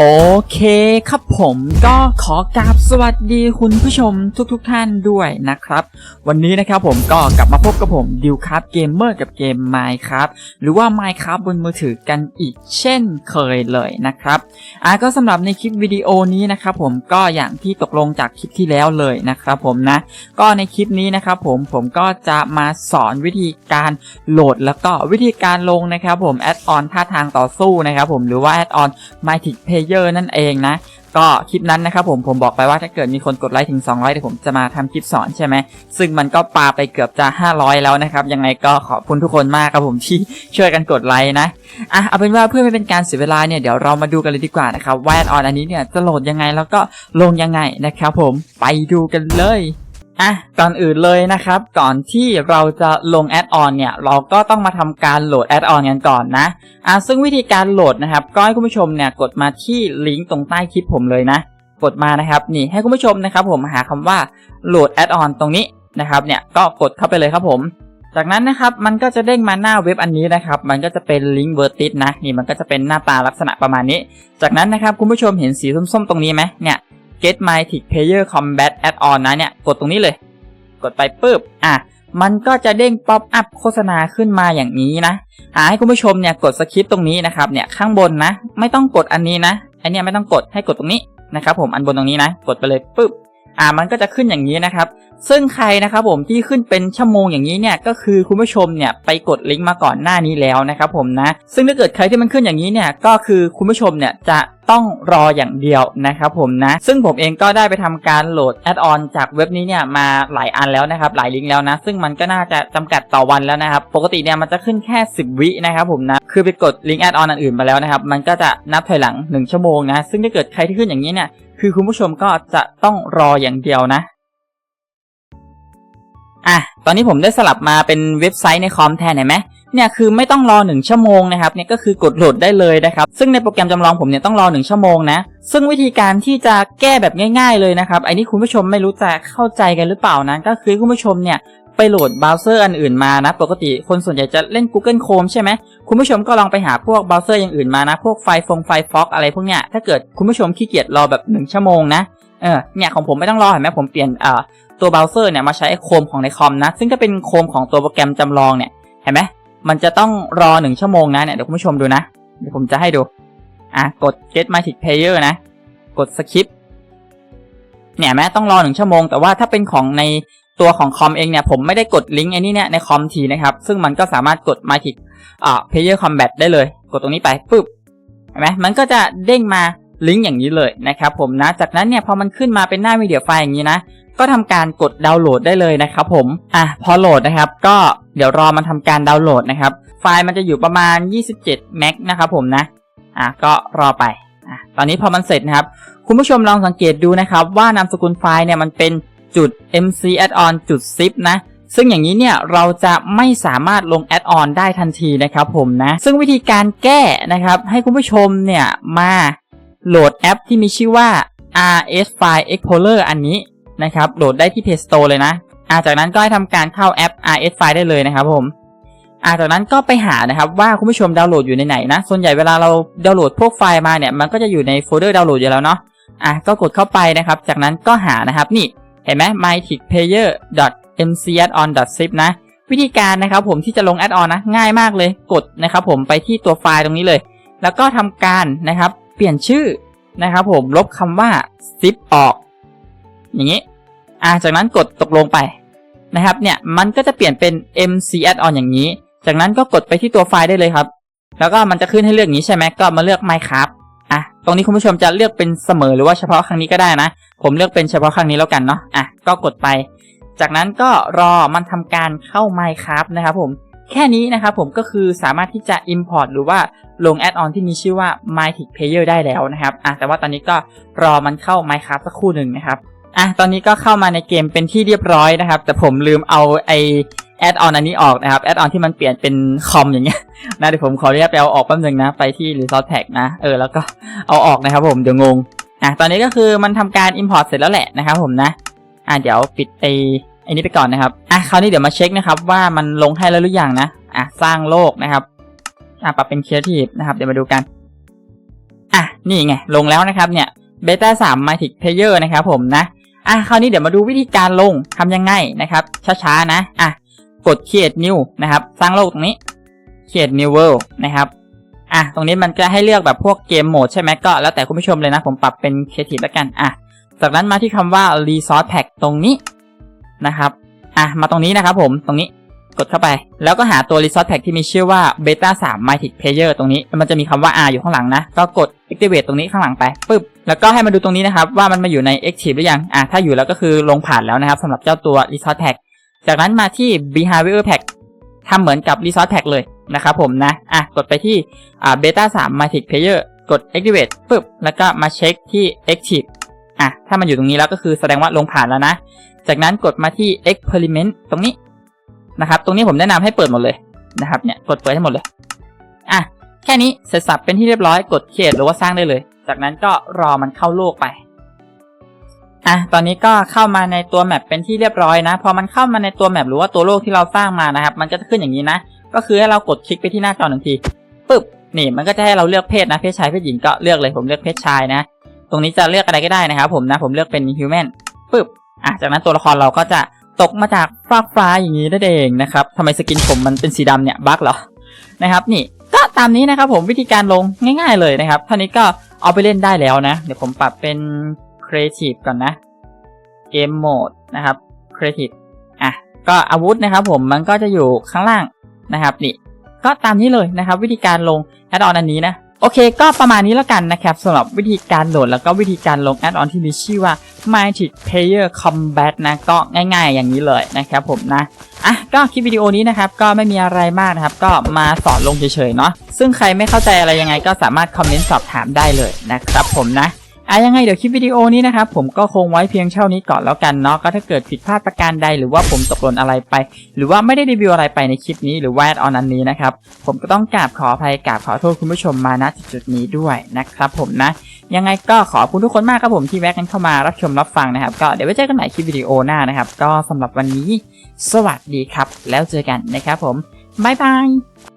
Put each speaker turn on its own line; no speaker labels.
โอเคครับผมก็ขอกราบสวัสดีคุณผู้ชมทุกๆทท่านด้วยนะครับ วันนี้นะครับผมก็กลับมาพบกับผมดิวครับเกมเมอร์กับเกม Minecraft หรือว่า Minecraft บนมือถือกันอีกเช่นเคยเลยนะครับอะก็สำหรับในคลิปวิดีโอนี้นะครับผมก็อย่างที่ตกลงจากคลิปที่แล้วเลยนะครับผมนะ ก็ในคลิปนี้นะครับผมผมก็จะมาสอนวิธีการโหลดแล้วก็วิธีการลงนะครับผมแอดออนท่าทางต่อสู้นะครับผมหรือว่าแอดออน Mytic Player นั่นเองนะ ก็คลิปนั้นนะครับผมผมบอกไปว่าถ้าเกิดมีคนกดไลค์ถึง 200เดี๋ยวผมจะมาทำคลิปสอนใช่ไหมซึ่งมันก็ปาไปเกือบจะ 500 แล้วนะครับ ยังไงก็ขอบคุณทุกคนมากครับผมที่ช่วยกันกดไลค์นะอะเอาเป็นว่าเพื่อไม่เป็นการเสียเวลาเนี่ยเดี๋ยวเรามาดูกันเลยดีกว่านะครับว่าแอดออนอันนี้เนี่ยจะโหลดยังไงแล้วก็ลงยังไงนะครับผมไปดูกันเลย อะก่อนอื่นเลยนะครับ ก่อนที่เราจะลงแอดออนเนี่ย เราก็ต้องมาทำการโหลดแอดออนกันก่อนนะอะซึ่งวิธีการโหลดนะครับ ก็ให้คุณผู้ชมเนี่ยกดมาที่ลิงก์ตรงใต้คลิปผมเลยนะ กดมานะครับ นี่ให้คุณผู้ชมนะครับ ผมหาคำว่าโหลดแอดออนตรงนี้นะครับ เนี่ยก็กดเข้าไปเลยครับผม จากนั้นนะครับมันก็จะเด้งมาหน้าเว็บอันนี้นะครับ มันก็จะเป็นลิงก์เวอร์ติสนะ นี่มันก็จะเป็นหน้าตาลักษณะประมาณนี้ จากนั้นนะครับคุณผู้ชมเห็นสีส้มๆตรงนี้ไหมเนี่ย get my tick player combat add on นะเนี่ย กดตรงนี้เลย กดไปปุ๊บ อะ มันก็จะเด้งป๊อปอัพโฆษณาขึ้นมาอย่างนี้นะหาให้คุณผู้ชมเนี่ยกดสคริปต์ตรงนี้นะครับ เนี่ยข้างบนนะ ไม่ต้องกดอันนี้นะ อันเนี้ยไม่ต้องกดให้กดตรงนี้นะครับผมอันบนตรงนี้นะ กดไปเลยปุ๊บ อ่ามันก็จะขึ้นอย่างนี้นะครับ ซึ่งใครนะครับผมที่ขึ้นเป็นชั่วโมงอย่างนี้เนี่ยก็คือคุณผู้ชมเนี่ยไปกดลิงก์มาก่อนหน้านี้แล้วนะครับผมนะ ซึ่งถ้าเกิดใครที่มันขึ้นอย่างนี้เนี่ยก็คือคุณผู้ชมเนี่ยจะต้องรออย่างเดียวนะครับผมนะ ซึ่งผมเองก็ได้ไปทำการโหลดแอดออนจากเว็บนี้เนี่ยมาหลายอันแล้วนะครับ หลายลิงก์แล้วนะ ซึ่งมันก็น่าจะจำกัดต่อวันแล้วนะครับ ปกติเนี่ยมันจะขึ้นแค่ 10 วินะครับผมนะ คือไปกดลิงก์แอดออนอันอื่นมาแล้วนะครับ มันก็จะนับถอยหลัง 1 ชั่วโมงนะ ซึ่งถ้าเกิดใครที่ขึ้นอย่างนี้เนี่ย คือคุณผู้ชมก็จะต้องรออย่างเดียวนะ อะตอนนี้ผมได้สลับมาเป็นเว็บไซต์ในคอมแทนเห็นไหมเนี่ยคือไม่ต้องรอ 1 ชั่วโมงนะครับเนี่ยก็คือกดโหลดได้เลยนะครับซึ่งในโปรแกรมจำลองผมเนี่ยต้องรอ 1 ชั่วโมงนะซึ่งวิธีการที่จะแก้แบบง่าย ๆเลยนะครับไอ้นี่คุณผู้ชมไม่รู้จะเข้าใจกันหรือเปล่านะก็คือคุณผู้ชมเนี่ยไปโหลดเบราว์เซอร์อันอื่นมานะ ปกติคนส่วนใหญ่จะเล่น Google Chrome ใช่ไหมคุณผู้ชมก็ลองไปหาพวกเบราว์เซอร์อย่างอื่นมานะ พวกไฟฟงไฟฟอกอะไรพวกเนี้ยถ้าเกิดคุณผู้ชมขี้เกียจรอแบบ 1 ชั่วโมงนะ ออเนี่ยของผมไม่ต้องรอเห็นไหมผมเปลี่ยนอ่าตัวเบราว์เซอร์เนี่ยมาใช้โคมของในคอมนะ ซึ่งก็เป็นโคมของตัวโปรแกรมจำลองเนี่ยเห็นไหมมันจะต้องรอหนึ่งชั่วโมงนะเนี่ยเดี๋ยวคุณผู้ชมดูนะเดี๋ยวผมจะให้ดูอะกด get my tick player นะ กด skip เนี่ยแม้ต้องรอหนึ่งชั่วโมง แต่ว่าถ้าเป็นของในตัวของคอมเองเนี่ยผมไม่ได้กดลิงก์ไอ้นี่เนี่ยในคอมทีนะครับ ซึ่งมันก็สามารถกด my tick อ่า player combat ได้เลย กดตรงนี้ไปปุ๊บเห็นไหมมันก็จะเด้งมา ลิงก์อย่างนี้เลยนะครับผมนะ จากนั้นเนี่ยพอมันขึ้นมาเป็นหน้าวิดีโอไฟล์อย่างนี้นะ ก็ทำการกดดาวน์โหลดได้เลยนะครับผม อะพอโหลดนะครับ ก็เดี๋ยวรอมันทำการดาวน์โหลดนะครับ ไฟล์มันจะอยู่ประมาณ 27เมกนะครับผมนะ อะก็รอไป อะตอนนี้พอมันเสร็จนะครับ คุณผู้ชมลองสังเกตดูนะครับ ว่านามสกุลไฟล์เนี่ยมันเป็นจุด mc add-on จุด zip นะซึ่งอย่างนี้เนี่ยเราจะไม่สามารถลงแอดออนได้ทันทีนะครับผมนะ ซึ่งวิธีการแก้นะครับ ให้คุณผู้ชมเนี่ยมา โหลดแอปที่มีชื่อว่า RS File Explorer อันนี้นะครับ โหลดได้ที่ Play Store เลยนะอาจากนั้นก็ให้ทำการเข้าแอป RS File ได้เลยนะครับผมอาจากนั้นก็ไปหานะครับว่าคุณผู้ชมดาวน์โหลดอยู่ในไหนนะ ส่วนใหญ่เวลาเราดาวน์โหลดพวกไฟล์มาเนี่ย มันก็จะอยู่ในโฟลเดอร์ดาวน์โหลดอยู่แล้วเนาะ อะก็กดเข้าไปนะครับ จากนั้นก็หานะครับนี่เห็นไหม myticplayer.mcaddon.zip นะ วิธีการนะครับผมที่จะลงแอดออนนะ ง่ายมากเลย กดนะครับผมไปที่ตัวไฟล์ตรงนี้เลย แล้วก็ทำการนะครับ เปลี่ยนชื่อนะครับผมลบคำว่า zip ออก อย่างนี้อะจากนั้นกดตกลงไปนะครับเนี่ยมันก็จะเปลี่ยนเป็น mc add-on อย่างนี้ จากนั้นก็กดไปที่ตัวไฟล์ได้เลยครับ แล้วก็มันจะขึ้นให้เลือกอย่างนี้ใช่ไหมก็มาเลือก minecraft อะตรงนี้คุณผู้ชมจะเลือกเป็นเสมอหรือว่าเฉพาะครั้งนี้ก็ได้นะ ผมเลือกเป็นเฉพาะครั้งนี้แล้วกันเนาะอะก็กดไป จากนั้นก็รอมันทำการเข้า minecraft นะครับผม แค่นี้นะครับผมก็คือสามารถที่จะ import หรือว่าลง add-on ที่มีชื่อว่า mytic player ได้แล้วนะครับอะแต่ว่าตอนนี้ก็รอมันเข้า minecraft สักครู่หนึ่งนะครับอะตอนนี้ก็เข้ามาในเกมเป็นที่เรียบร้อยนะครับ แต่ผมลืมเอาไอแอดออนอันนี้ออกนะครับแอดออนที่มันเปลี่ยนเป็นคอมอย่างเงี้ยนะเดี๋ยวผมขออนุญาตไปเอาออกแป๊บนึงนะ ไปที่ Resource Pack นะเออแล้วก็เอาออกนะครับผมเดี๋ยวงงอะตอนนี้ก็คือมันทำการ Import เสร็จแล้วแหละนะครับผมนะอะเดี๋ยวปิดไอ อันนี้ไปก่อนนะครับอะคราวนี้เดี๋ยวมาเช็คนะครับ ว่ามันลงให้แล้วหรือยังนะอะสร้างโลกนะครับอะปรับเป็น Creative นะครับเดี๋ยวมาดูกันอะนี่ไงลงแล้วนะครับเนี่ยเบต้า3 Mythic Player นะครับผมนะอะคราวนี้เดี๋ยวมาดูวิธีการลงทำยังไงนะครับ ช้าๆนะอะกด Create New นะครับ สร้างโลกตรงนี้ Create New World นะครับอะตรงนี้มันจะให้เลือกแบบพวกเกมโหมดใช่ไหมก็แล้วแต่คุณผู้ชมเลยนะ ผมปรับเป็น Creative แล้วกันอะจากนั้นมาที่คำว่า Resource Pack ตรงนี้ นะครับอะมาตรงนี้นะครับผมตรงนี้กดเข้าไป แล้วก็หาตัว Resource Pack ที่มีชื่อว่า Beta 3 mytic Player ตรงนี้ มันจะมีคำว่า R อยู่ข้างหลังนะ ก็กด Activate ตรงนี้ข้างหลังไปปึ๊บ แล้วก็ให้มาดูตรงนี้นะครับว่ามันมาอยู่ใน Active หรือยัง อะถ้าอยู่แล้วก็คือลงผ่านแล้วนะครับสำหรับเจ้าตัว Resource Pack จากนั้นมาที่ Behavior Pack ทำเหมือนกับ Resource Pack เลยนะครับผมนะ อะกดไปที่อ่า Beta 3 mytic Player กด Activate ปึ๊บ แล้วก็มาเช็คที่ Active อะถ้ามันอยู่ตรงนี้แล้วก็คือแสดงว่าลงผ่านแล้วนะ จากนั้นกดมาที่ experiment ตรงนี้นะครับ ตรงนี้ผมแนะนำให้เปิดหมดเลยนะครับเนี่ยกดเปิดให้หมดเลยอะแค่นี้เสร็จสับเป็นที่เรียบร้อยกด create หรือว่าสร้างได้เลย จากนั้นก็รอมันเข้าโลกไปอะตอนนี้ก็เข้ามาในตัวแมปเป็นที่เรียบร้อยนะ พอมันเข้ามาในตัวแมปหรือว่าตัวโลกที่เราสร้างมานะครับ มันก็จะขึ้นอย่างนี้นะ ก็คือให้เรากดคลิกไปที่หน้าจอหนึ่งทีปึ๊บนี่มันก็จะให้เราเลือกเพศนะ เพศชายเพศหญิงก็เลือกเลยผมเลือกเพศชายนะ ตรงนี้จะเลือกอะไรก็ได้นะครับผมนะผมเลือกเป็น human ปึ๊บอะจากนั้นตัวละครเราก็จะตกมาจากฟากฟ้าอย่างนี้นั่นเองนะครับทำไมสกินผมมันเป็นสีดำเนี่ยบั๊กเหรอนะครับนี่ก็ตามนี้นะครับผมวิธีการลงง่าย ๆเลยนะครับเท่านี้ก็เอาไปเล่นได้แล้วนะ เดี๋ยวผมปรับเป็น creative ก่อนนะ game mode นะครับ creative อะก็อาวุธนะครับผมมันก็จะอยู่ข้างล่างนะครับนี่ก็ตามนี้เลยนะครับ วิธีการลงแอดออนอันนี้นะ โอเค ก็ประมาณนี้แล้วกันนะครับสำหรับวิธีการโหลดแล้วก็วิธีการลงแอดออนที่มีชื่อว่า Mythic Player Combat นะก็ง่ายๆอย่างนี้เลยนะครับผมนะอะก็คลิปวิดีโอนี้นะครับก็ไม่มีอะไรมากนะครับ ก็มาสอนลงเฉยๆเนาะซึ่งใครไม่เข้าใจอะไรยังไงก็สามารถคอมเมนต์สอบถามได้เลยนะครับผมนะ อะยังไงเดี๋ยวคลิปวิดีโอนี้นะครับผมก็คงไว้เพียงเท่านี้ก่อนแล้วกันเนาะก็ถ้าเกิดผิดพลาดประการใดหรือว่าผมตกหล่นอะไรไป หรือว่าไม่ได้รีวิวอะไรไปในคลิปนี้หรือแอดออนอันนี้นะครับผมก็ต้องกราบขออภัยกราบขอโทษคุณผู้ชมมาณจุดนี้ด้วยนะครับผมนะ ยังไงก็ขอบคุณทุกคนมากครับผมที่แวะกันเข้ามารับชมรับฟังนะครับ ก็เดี๋ยวไว้เจอกันใหม่คลิปวิดีโอหน้านะครับก็สำหรับวันนี้ สวัสดีครับ แล้วเจอกันนะครับผมบ๊ายบาย